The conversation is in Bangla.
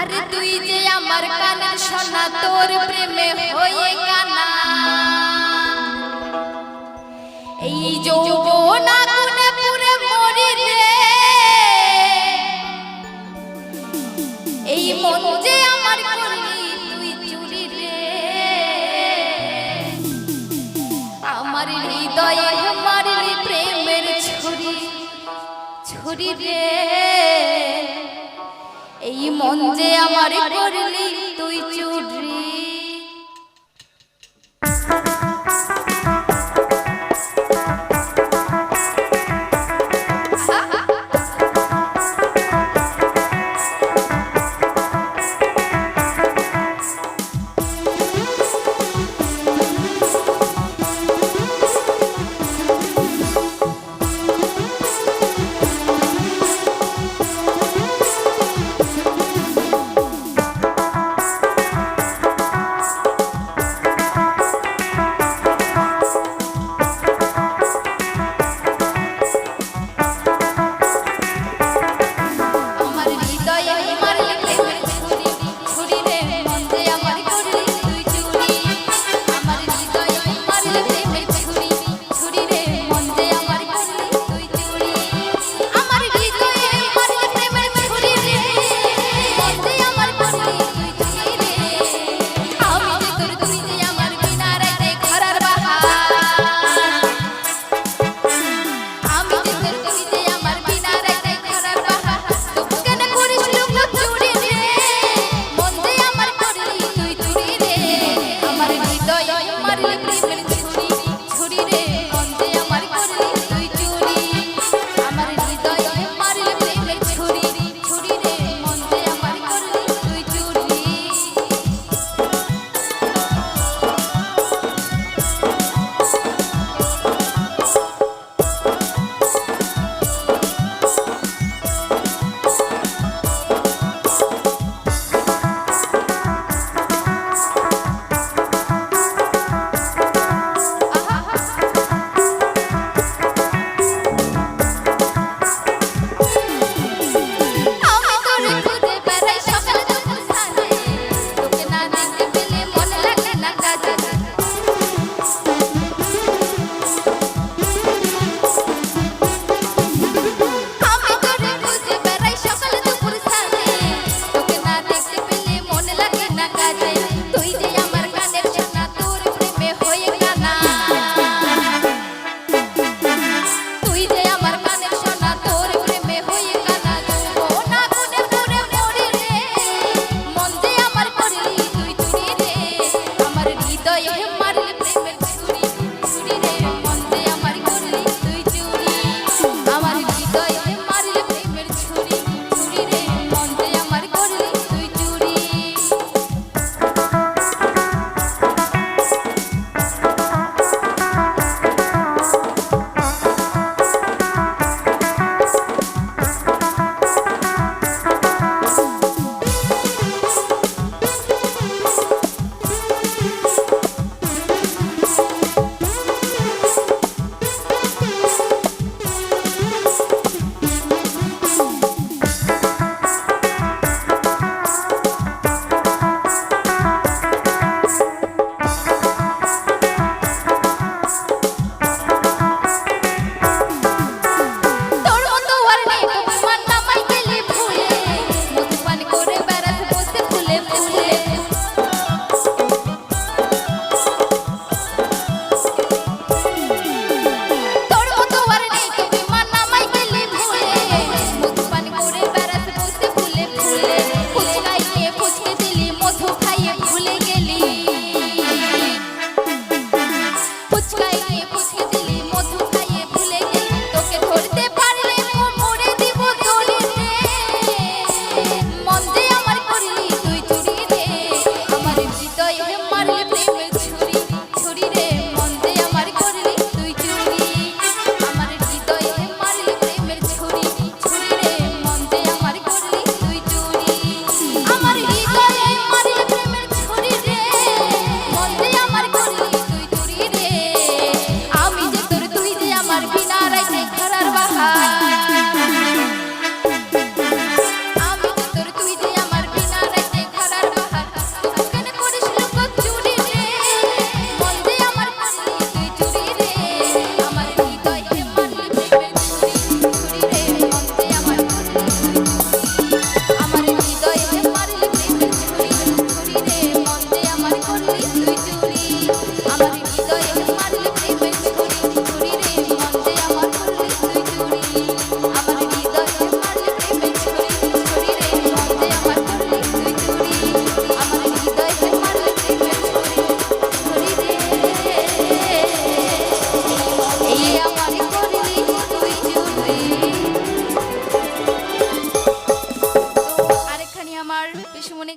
আরে তুই যে আমার কানের সোনা তোর প্রেমে হয়ে কানা। এই যৌবন আগুনে পুরে মরি রে এই মন যে আমার করলি তুই চুরি রে আমার হৃদয়ে মারলি প্রেমের ছুরি ছুরি রে মন যে আমার করলি।